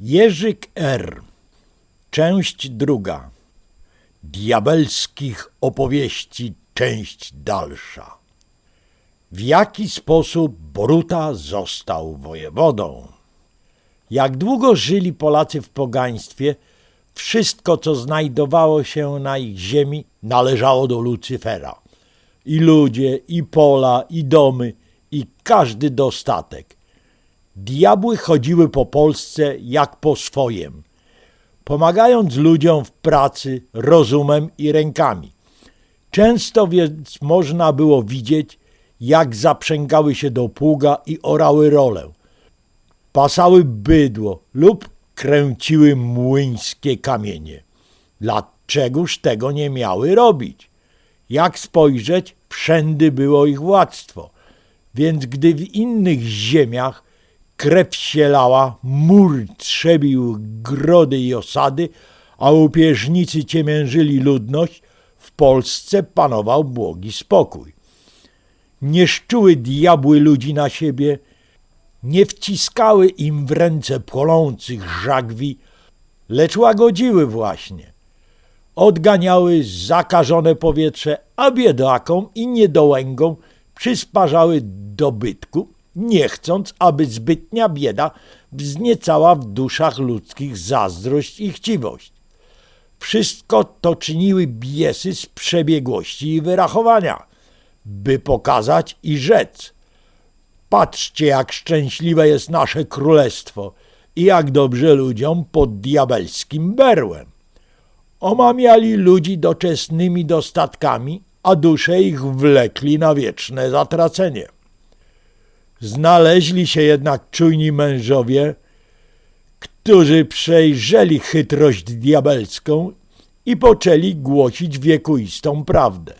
Jerzyk R. Część druga. Diabelskich opowieści, część dalsza. W jaki sposób Boruta został wojewodą? Jak długo żyli Polacy w pogaństwie, wszystko, co znajdowało się na ich ziemi, należało do Lucyfera. I ludzie, i pola, i domy, i każdy dostatek. Diabły chodziły po Polsce jak po swojem, pomagając ludziom w pracy rozumem i rękami. Często więc można było widzieć, jak zaprzęgały się do pługa i orały rolę, pasały bydło lub kręciły młyńskie kamienie. Dlaczegoż tego nie miały robić? Jak spojrzeć, wszędy było ich władztwo. Więc gdy w innych ziemiach krew się lała, mur trzebił grody i osady, a łupieżnicy ciemiężyli ludność, w Polsce panował błogi spokój. Nie szczuły diabły ludzi na siebie, nie wciskały im w ręce płonących żagwi, lecz łagodziły właśnie. Odganiały zakażone powietrze, a biedakom i niedołęgom przysparzały dobytku, nie chcąc, aby zbytnia bieda wzniecała w duszach ludzkich zazdrość i chciwość. Wszystko to czyniły biesy z przebiegłości i wyrachowania, by pokazać i rzec. Patrzcie, jak szczęśliwe jest nasze królestwo i jak dobrze ludziom pod diabelskim berłem. Omamiali ludzi doczesnymi dostatkami, a dusze ich wlekli na wieczne zatracenie. Znaleźli się jednak czujni mężowie, którzy przejrzeli chytrość diabelską i poczęli głosić wiekuistą prawdę.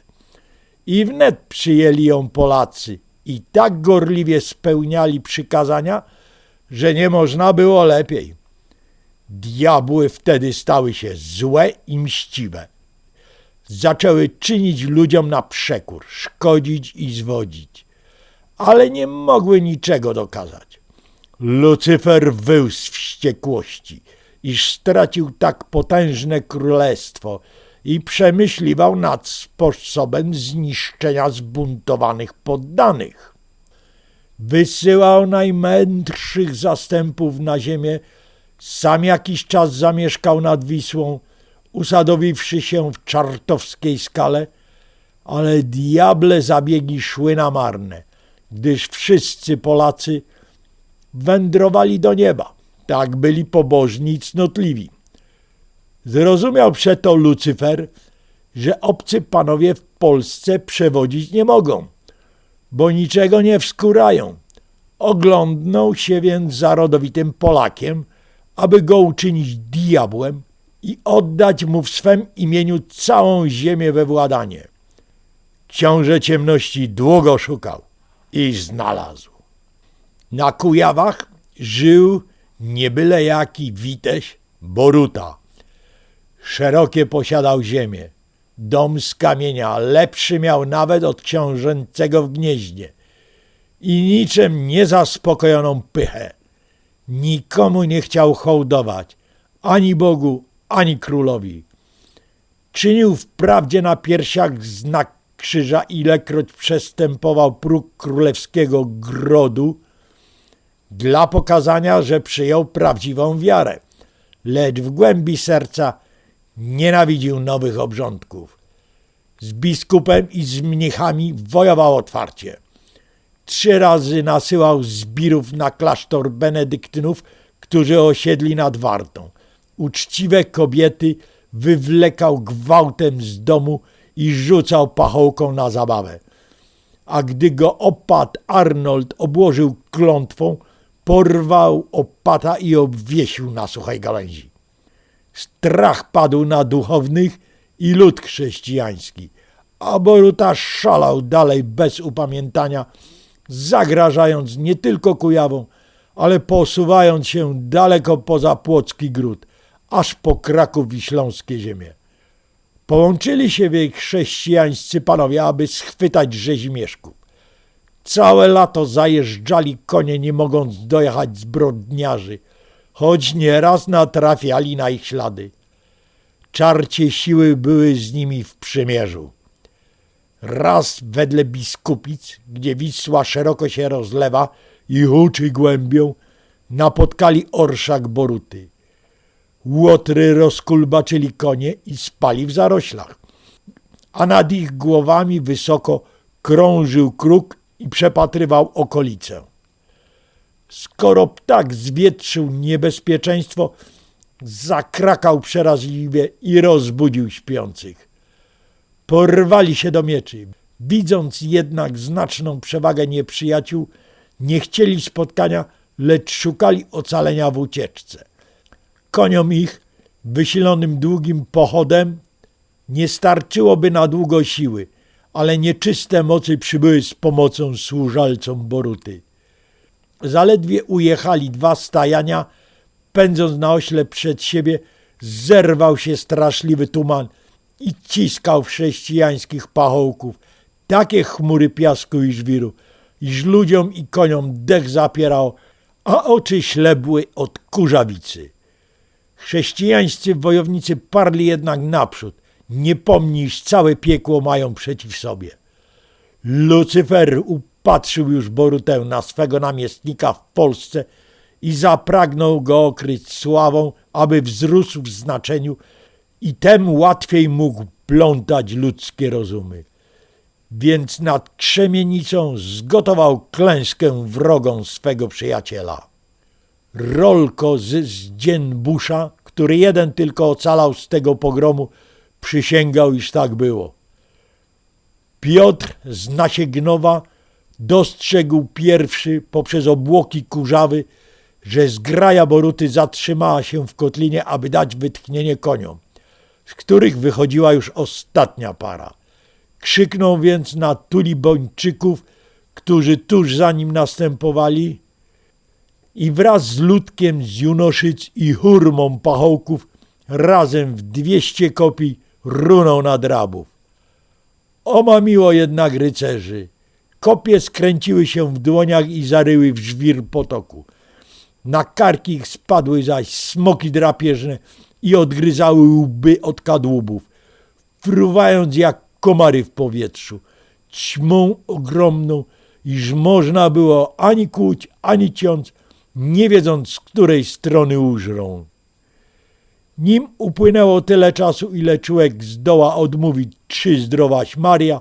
I wnet przyjęli ją Polacy i tak gorliwie spełniali przykazania, że nie można było lepiej. Diabły wtedy stały się złe i mściwe. Zaczęły czynić ludziom na przekór, szkodzić i zwodzić, ale nie mogły niczego dokazać. Lucyfer wył z wściekłości, iż stracił tak potężne królestwo i przemyśliwał nad sposobem zniszczenia zbuntowanych poddanych. Wysyłał najmędrszych zastępów na ziemię, sam jakiś czas zamieszkał nad Wisłą, usadowiwszy się w czartowskiej skale, ale diable zabiegi szły na marne, gdyż wszyscy Polacy wędrowali do nieba, tak byli pobożni i cnotliwi. Zrozumiał przeto Lucyfer, że obcy panowie w Polsce przewodzić nie mogą, bo niczego nie wskórają. Oglądnął się więc za rodowitym Polakiem, aby go uczynić diabłem i oddać mu w swem imieniu całą ziemię we władanie. Książę ciemności długo szukał i znalazł. Na Kujawach żył niebyle jaki witeś Boruta. Szerokie posiadał ziemię. Dom z kamienia lepszy miał nawet od książęcego w gnieździe i niczym niezaspokojoną pychę. Nikomu nie chciał hołdować, ani Bogu, ani królowi. Czynił wprawdzie na piersiach znak krzyża, ilekroć przestępował próg królewskiego grodu, dla pokazania, że przyjął prawdziwą wiarę, lecz w głębi serca nienawidził nowych obrządków. Z biskupem i z mnichami wojował otwarcie. Trzy razy nasyłał zbirów na klasztor benedyktynów, którzy osiedli nad Wartą. Uczciwe kobiety wywlekał gwałtem z domu i rzucał pachołką na zabawę. A gdy go opat Arnold obłożył klątwą, porwał opata i obwiesił na suchej gałęzi. Strach padł na duchownych i lud chrześcijański, a Boruta szalał dalej bez upamiętania, zagrażając nie tylko Kujawą, ale posuwając się daleko poza Płocki Gród, aż po Kraków i Śląskie ziemie. Połączyli się wiek chrześcijańscy panowie, aby schwytać rzezimieszków. Całe lato zajeżdżali konie, nie mogąc dojechać zbrodniarzy, choć nieraz natrafiali na ich ślady. Czarcie siły były z nimi w przymierzu. Raz wedle biskupic, gdzie Wisła szeroko się rozlewa i huczy głębią, napotkali orszak Boruty. Łotry rozkulbaczyli konie i spali w zaroślach, a nad ich głowami wysoko krążył kruk i przepatrywał okolice. Skoro ptak zwietrzył niebezpieczeństwo, zakrakał przeraźliwie i rozbudził śpiących. Porwali się do mieczy. Widząc jednak znaczną przewagę nieprzyjaciół, nie chcieli spotkania, lecz szukali ocalenia w ucieczce. Koniom ich, wysilonym długim pochodem, nie starczyłoby na długo siły, ale nieczyste mocy przybyły z pomocą służalcom Boruty. Zaledwie ujechali dwa stajania, pędząc na ośle przed siebie, zerwał się straszliwy tuman i ciskał w chrześcijańskich pachołków takie chmury piasku i żwiru, iż ludziom i koniom dech zapierał, a oczy ślebły od kurzawicy. Chrześcijańscy wojownicy parli jednak naprzód, nie pomni, całe piekło mają przeciw sobie. Lucyfer upatrzył już Borutę na swego namiestnika w Polsce i zapragnął go okryć sławą, aby wzrósł w znaczeniu i tem łatwiej mógł plątać ludzkie rozumy. Więc nad krzemienicą zgotował klęskę wrogą swego przyjaciela. Rolko z Zdzienbusza, który jeden tylko ocalał z tego pogromu, przysięgał, iż tak było. Piotr z Nasiegnowa dostrzegł pierwszy poprzez obłoki kurzawy, że zgraja Boruty zatrzymała się w kotlinie, aby dać wytchnienie koniom, z których wychodziła już ostatnia para. Krzyknął więc na tulibończyków, którzy tuż za nim następowali i wraz z ludkiem z Junoszyc i hurmą pachołków razem w dwieście kopii runął na drabów. Omamiło jednak rycerzy. Kopie skręciły się w dłoniach i zaryły w żwir potoku. Na karki ich spadły zaś smoki drapieżne i odgryzały łby od kadłubów, fruwając jak komary w powietrzu, ćmą ogromną, iż można było ani kłuć, ani ciąć, nie wiedząc z której strony użrą. Nim upłynęło tyle czasu, ile człowiek zdoła odmówić trzy zdrowaś Maria,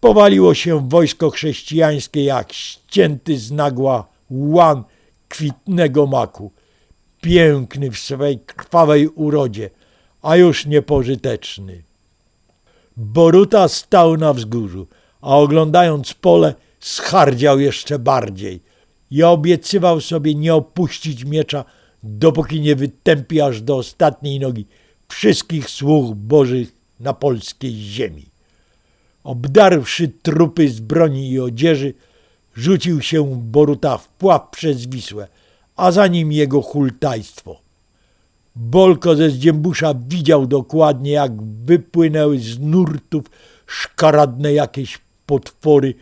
powaliło się wojsko chrześcijańskie jak ścięty z nagła łan kwitnego maku, piękny w swej krwawej urodzie, a już niepożyteczny. Boruta stał na wzgórzu, a oglądając pole, schardział jeszcze bardziej i obiecywał sobie nie opuścić miecza, dopóki nie wytępi aż do ostatniej nogi wszystkich sług bożych na polskiej ziemi. Obdarwszy trupy z broni i odzieży, rzucił się Boruta w pław przez Wisłę, a za nim jego hultajstwo. Bolko ze Zdziębusza widział dokładnie, jak wypłynęły z nurtów szkaradne jakieś potwory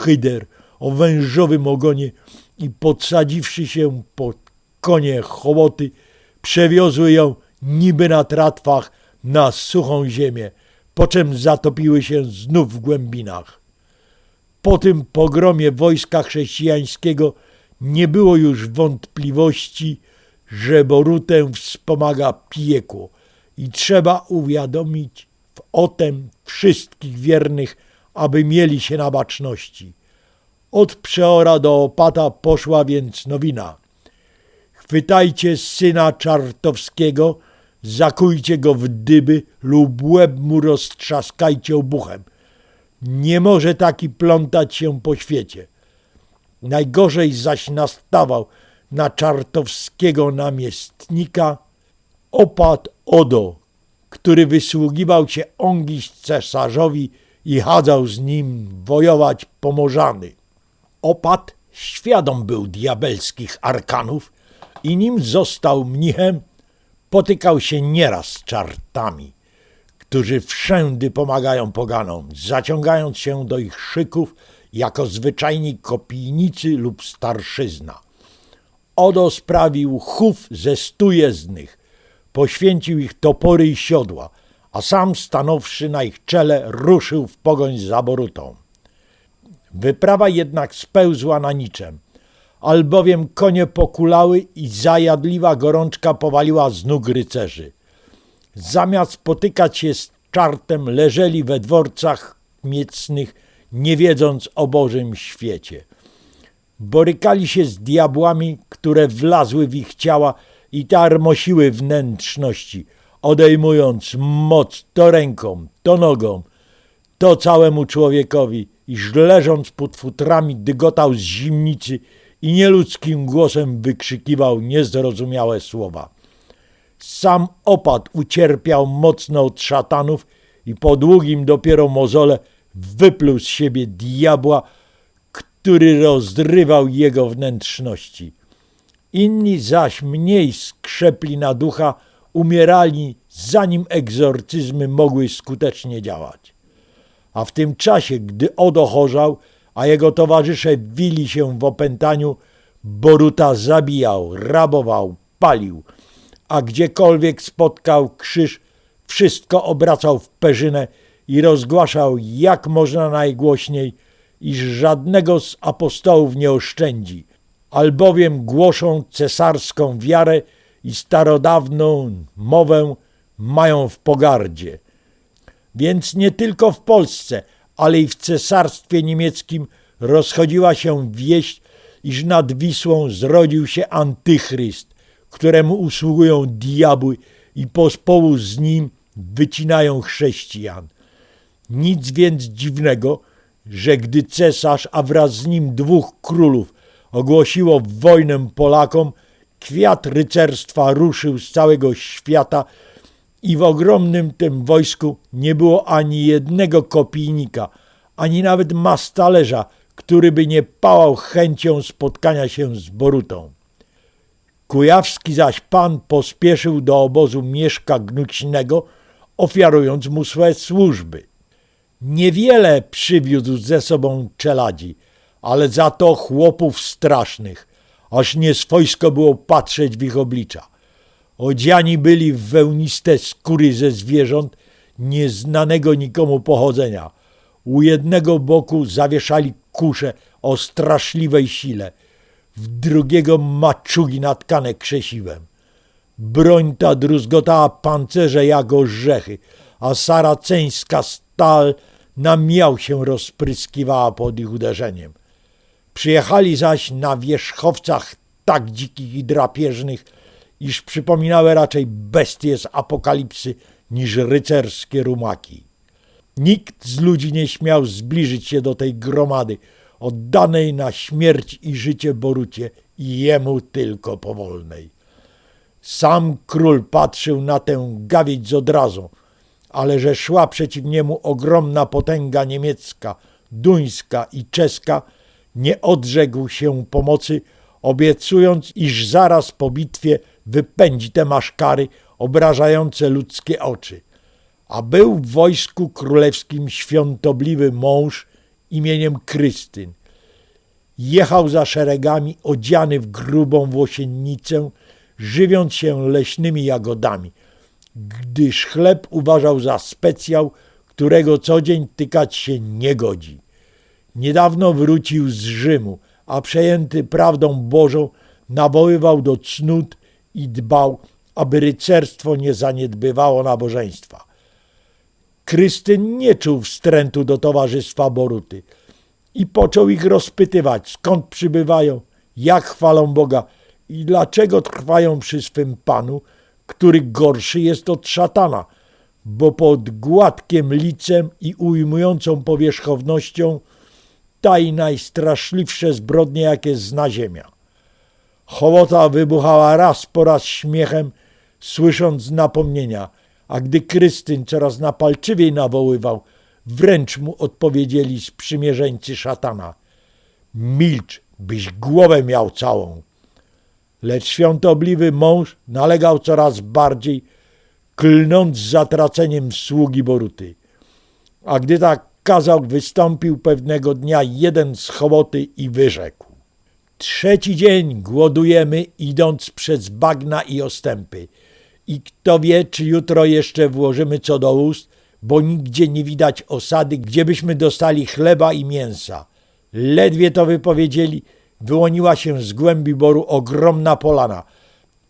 hyder, o wężowym ogonie i podsadziwszy się pod konie hołoty, przewiozły ją niby na tratwach na suchą ziemię, po czym zatopiły się znów w głębinach. Po tym pogromie wojska chrześcijańskiego nie było już wątpliwości, że Borutę wspomaga piekło i trzeba uwiadomić o tem wszystkich wiernych, aby mieli się na baczności. Od przeora do opata poszła więc nowina. Chwytajcie syna czartowskiego, zakujcie go w dyby lub łeb mu roztrzaskajcie obuchem. Nie może taki plątać się po świecie. Najgorzej zaś nastawał na czartowskiego namiestnika opat Odo, który wysługiwał się ongiś cesarzowi i chadzał z nim wojować pomorzany. Opat świadom był diabelskich arkanów i nim został mnichem, potykał się nieraz z czartami, którzy wszędy pomagają poganom, zaciągając się do ich szyków jako zwyczajni kopijnicy lub starszyzna. Odo sprawił chów ze stu jezdnych, poświęcił ich topory i siodła, a sam stanowszy na ich czele ruszył w pogoń za Borutą. Wyprawa jednak spełzła na niczem, albowiem konie pokulały i zajadliwa gorączka powaliła z nóg rycerzy. Zamiast spotykać się z czartem, leżeli we dworcach miecnych, nie wiedząc o Bożym świecie. Borykali się z diabłami, które wlazły w ich ciała i tarmosiły wnętrzności, odejmując moc to ręką, to nogą, to całemu człowiekowi, iż leżąc pod futrami dygotał z zimnicy i nieludzkim głosem wykrzykiwał niezrozumiałe słowa. Sam opad ucierpiał mocno od szatanów i po długim dopiero mozole wypluł z siebie diabła, który rozrywał jego wnętrzności. Inni zaś mniej skrzepli na ducha, umierali zanim egzorcyzmy mogły skutecznie działać. A w tym czasie, gdy odochorzał, a jego towarzysze wili się w opętaniu, Boruta zabijał, rabował, palił, a gdziekolwiek spotkał krzyż, wszystko obracał w perzynę i rozgłaszał jak można najgłośniej, iż żadnego z apostołów nie oszczędzi, albowiem głoszą cesarską wiarę i starodawną mowę mają w pogardzie. Więc nie tylko w Polsce, ale i w cesarstwie niemieckim rozchodziła się wieść, iż nad Wisłą zrodził się antychryst, któremu usługują diabły i pospołu z nim wycinają chrześcijan. Nic więc dziwnego, że gdy cesarz, a wraz z nim dwóch królów ogłosiło wojnę Polakom, kwiat rycerstwa ruszył z całego świata i w ogromnym tym wojsku nie było ani jednego kopijnika, ani nawet mastalerza, który by nie pałał chęcią spotkania się z Borutą. Kujawski zaś pan pospieszył do obozu Mieszka Gnućnego, ofiarując mu swe służby. Niewiele przywiódł ze sobą czeladzi, ale za to chłopów strasznych, aż nieswojsko było patrzeć w ich oblicza. Odziani byli w wełniste skóry ze zwierząt nieznanego nikomu pochodzenia. U jednego boku zawieszali kusze o straszliwej sile, w drugiego maczugi natkane krzesiwem. Broń ta druzgotała pancerze jak orzechy, a saraceńska stal na miał się rozpryskiwała pod ich uderzeniem. Przyjechali zaś na wierzchowcach tak dzikich i drapieżnych, iż przypominały raczej bestie z apokalipsy niż rycerskie rumaki. Nikt z ludzi nie śmiał zbliżyć się do tej gromady, oddanej na śmierć i życie Borucie i jemu tylko powolnej. Sam król patrzył na tę gawieć z odrazą, ale że szła przeciw niemu ogromna potęga niemiecka, duńska i czeska, nie odrzekł się pomocy, obiecując, iż zaraz po bitwie wypędzi te maszkary obrażające ludzkie oczy. A był w wojsku królewskim świątobliwy mąż imieniem Krystyn. Jechał za szeregami odziany w grubą włosiennicę, żywiąc się leśnymi jagodami, gdyż chleb uważał za specjał, którego co dzień tykać się nie godzi. Niedawno wrócił z Rzymu, a przejęty prawdą Bożą nawoływał do cnót i dbał, aby rycerstwo nie zaniedbywało nabożeństwa. Krystyn nie czuł wstrętu do towarzystwa Boruty i począł ich rozpytywać, skąd przybywają, jak chwalą Boga i dlaczego trwają przy swym Panu, który gorszy jest od szatana, bo pod gładkiem licem i ujmującą powierzchownością taj najstraszliwsze zbrodnie, jakie zna ziemia. Hołota wybuchała raz po raz śmiechem, słysząc napomnienia, a gdy Krystyn coraz napalczywiej nawoływał, wręcz mu odpowiedzieli sprzymierzeńcy szatana. Milcz, byś głowę miał całą. Lecz świątobliwy mąż nalegał coraz bardziej, klnąc zatraceniem sługi Boruty. A gdy tak kazał, wystąpił pewnego dnia jeden z chowoty i wyrzekł. Trzeci dzień głodujemy, idąc przez bagna i ostępy. I kto wie, czy jutro jeszcze włożymy co do ust, bo nigdzie nie widać osady, gdzie byśmy dostali chleba i mięsa. Ledwie to wypowiedzieli, wyłoniła się z głębi boru ogromna polana,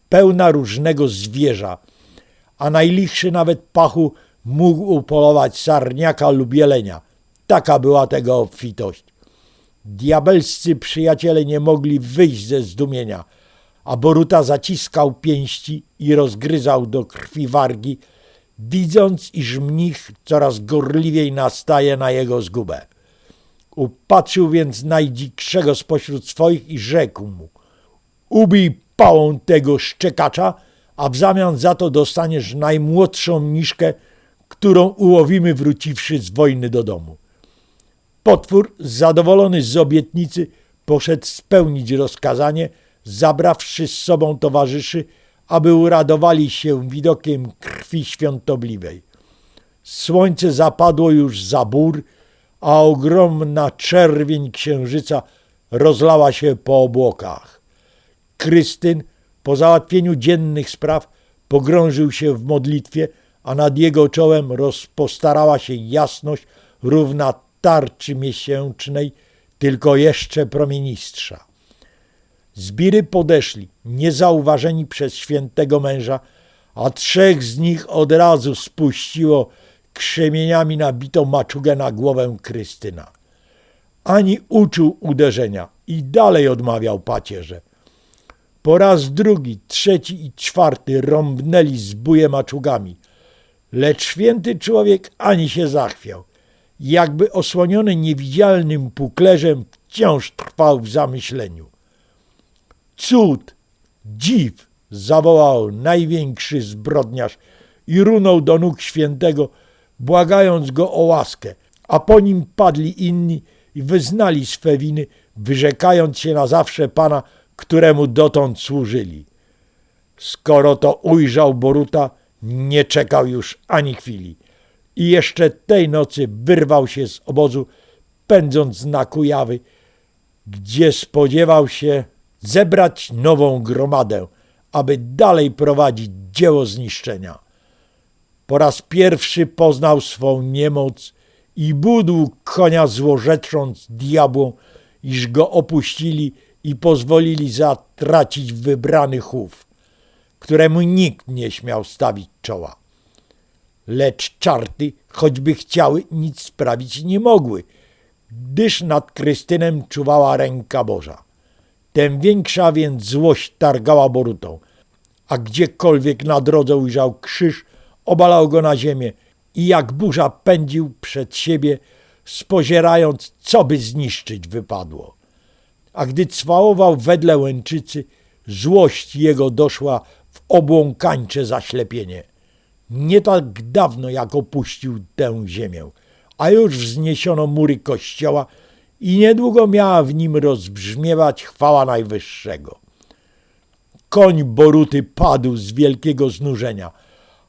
pełna różnego zwierza, a najlichszy nawet pachu mógł upolować sarniaka lub jelenia. Taka była tego obfitość. Diabelscy przyjaciele nie mogli wyjść ze zdumienia, a Boruta zaciskał pięści i rozgryzał do krwi wargi, widząc, iż mnich coraz gorliwiej nastaje na jego zgubę. Upatrzył więc najdzikszego spośród swoich i rzekł mu ubij pałą tego szczekacza, a w zamian za to dostaniesz najmłodszą mniszkę, którą ułowimy wróciwszy z wojny do domu. Potwór, zadowolony z obietnicy, poszedł spełnić rozkazanie, zabrawszy z sobą towarzyszy, aby uradowali się widokiem krwi świątobliwej. Słońce zapadło już za bór, a ogromna czerwień księżyca rozlała się po obłokach. Krystyn po załatwieniu dziennych spraw pogrążył się w modlitwie, a nad jego czołem rozpostarała się jasność równa tarczy miesięcznej, tylko jeszcze promienistrza. Zbiry podeszli, niezauważeni przez świętego męża, a trzech z nich od razu spuściło krzemieniami nabitą maczugę na głowę Krystyna. Ani uczuł uderzenia i dalej odmawiał pacierze. Po raz drugi, trzeci i czwarty rąbnęli zbóje maczugami, lecz święty człowiek ani się zachwiał. Jakby osłoniony niewidzialnym puklerzem wciąż trwał w zamyśleniu. Cud, dziw, zawołał największy zbrodniarz i runął do nóg świętego, błagając go o łaskę, a po nim padli inni i wyznali swe winy, wyrzekając się na zawsze Pana, któremu dotąd służyli. Skoro to ujrzał Boruta, nie czekał już ani chwili i jeszcze tej nocy wyrwał się z obozu, pędząc na Kujawy, gdzie spodziewał się zebrać nową gromadę, aby dalej prowadzić dzieło zniszczenia. Po raz pierwszy poznał swą niemoc i budł konia złorzecząc diabłom, iż go opuścili i pozwolili zatracić wybrany chów, któremu nikt nie śmiał stawić czoła. Lecz czarty, choćby chciały, nic sprawić nie mogły, gdyż nad Krystynem czuwała ręka Boża. Tem większa więc złość targała Borutą, a gdziekolwiek na drodze ujrzał krzyż, obalał go na ziemię i jak burza pędził przed siebie, spozierając, co by zniszczyć wypadło. A gdy cwałował wedle łęczycy, złość jego doszła w obłąkańcze zaślepienie. Nie tak dawno, jak opuścił tę ziemię, a już wzniesiono mury kościoła i niedługo miała w nim rozbrzmiewać chwała Najwyższego. Koń Boruty padł z wielkiego znużenia,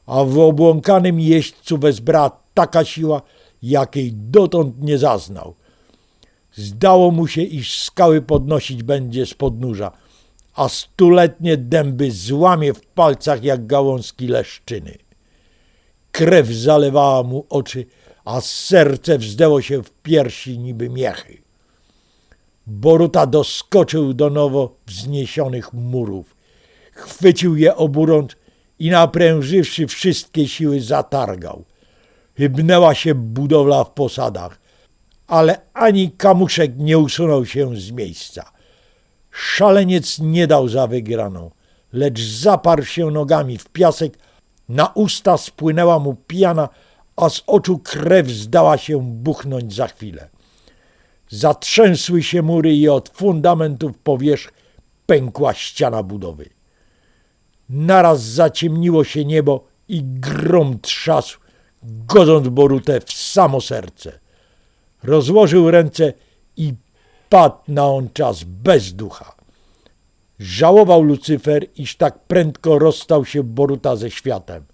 a w obłąkanym jeźdźcu wezbrała taka siła, jakiej dotąd nie zaznał. Zdało mu się, iż skały podnosić będzie z podnóża, a stuletnie dęby złamie w palcach jak gałązki leszczyny. Krew zalewała mu oczy, a serce wzdęło się w piersi niby miechy. Boruta doskoczył do nowo wzniesionych murów. Chwycił je oburącz i naprężywszy wszystkie siły zatargał. Hybnęła się budowla w posadach, ale ani kamuszek nie usunął się z miejsca. Szaleniec nie dał za wygraną, lecz zaparł się nogami w piasek, na usta spłynęła mu piana, a z oczu krew zdała się buchnąć za chwilę. Zatrzęsły się mury i od fundamentów powierzch pękła ściana budowy. Naraz zaciemniło się niebo i grom trzasł, godząc Borutę w samo serce. Rozłożył ręce i padł na on czas bez ducha. Żałował Lucyfer, iż tak prędko rozstał się Boruta ze światem.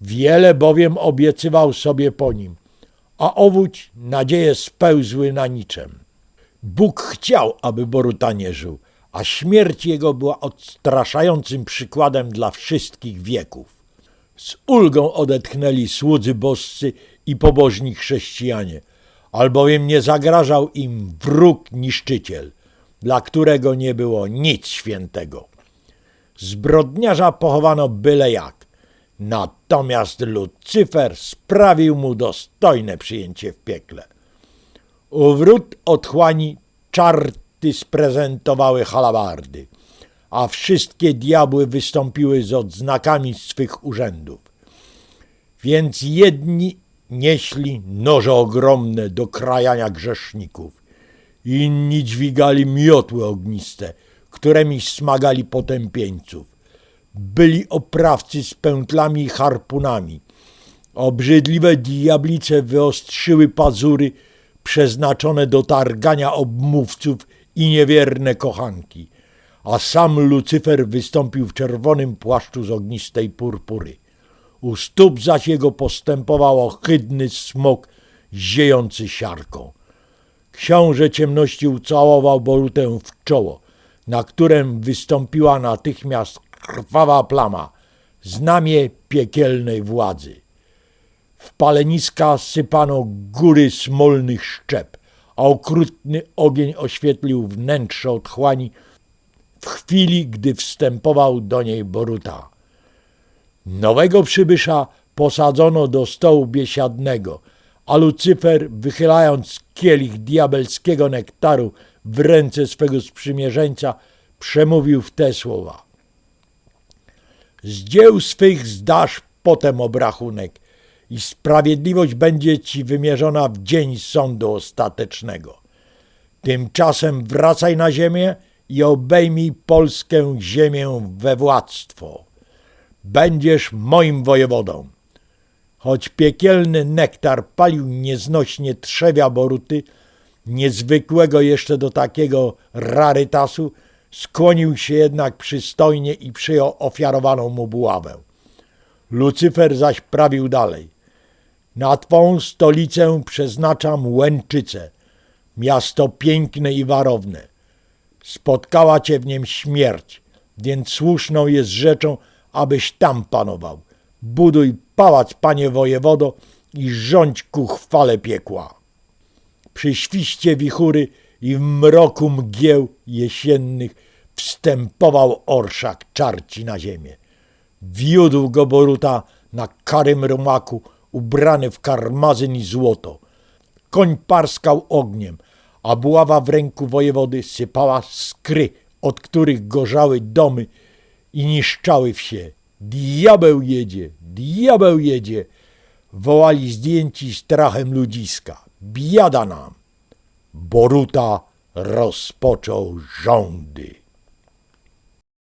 Wiele bowiem obiecywał sobie po nim, a owódź nadzieje spełzły na niczem. Bóg chciał, aby Boruta nie żył, a śmierć jego była odstraszającym przykładem dla wszystkich wieków. Z ulgą odetchnęli słudzy boscy i pobożni chrześcijanie, albowiem nie zagrażał im wróg niszczyciel, dla którego nie było nic świętego. Zbrodniarza pochowano byle jak, natomiast Lucyfer sprawił mu dostojne przyjęcie w piekle. U wrót otchłani czarty sprezentowały halabardy, a wszystkie diabły wystąpiły z odznakami swych urzędów. Więc jedni nieśli noże ogromne do krajania grzeszników, inni dźwigali miotły ogniste, którymi smagali potępieńców. Byli oprawcy z pętlami i harpunami. Obrzydliwe diablice wyostrzyły pazury przeznaczone do targania obmówców i niewierne kochanki, a sam Lucyfer wystąpił w czerwonym płaszczu z ognistej purpury. U stóp zaś jego postępował ohydny smok ziejący siarką. Książę ciemności ucałował Borutę w czoło, na którym wystąpiła natychmiast krwawa plama, znamie piekielnej władzy. W paleniska sypano góry smolnych szczep, a okrutny ogień oświetlił wnętrze otchłani w chwili, gdy wstępował do niej Boruta. Nowego przybysza posadzono do stołu biesiadnego, a Lucyfer, wychylając kielich diabelskiego nektaru w ręce swego sprzymierzeńca, przemówił w te słowa. Z dzieł swych zdasz potem obrachunek i sprawiedliwość będzie ci wymierzona w dzień sądu ostatecznego. Tymczasem wracaj na ziemię i obejmij polskę ziemię we władztwo. Będziesz moim wojewodą. Choć piekielny nektar palił nieznośnie trzewia Boruty, niezwykłego jeszcze do takiego rarytasu, skłonił się jednak przystojnie i przyjął ofiarowaną mu buławę. Lucyfer zaś prawił dalej. Na twą stolicę przeznaczam Łęczycę, miasto piękne i warowne. Spotkała cię w niem śmierć, więc słuszną jest rzeczą, abyś tam panował. Buduj pałac, panie wojewodo, i rządź ku chwale piekła. Przy świście wichury i w mroku mgieł jesiennych wstępował orszak czarci na ziemię. Wiódł go Boruta na karym rumaku, ubrany w karmazyn i złoto. Koń parskał ogniem, a buława w ręku wojewody sypała skry, od których gorzały domy i niszczały wsie. Diabeł jedzie, diabeł jedzie, wołali zdjęci strachem ludziska. Biada nam. Boruta rozpoczął rządy.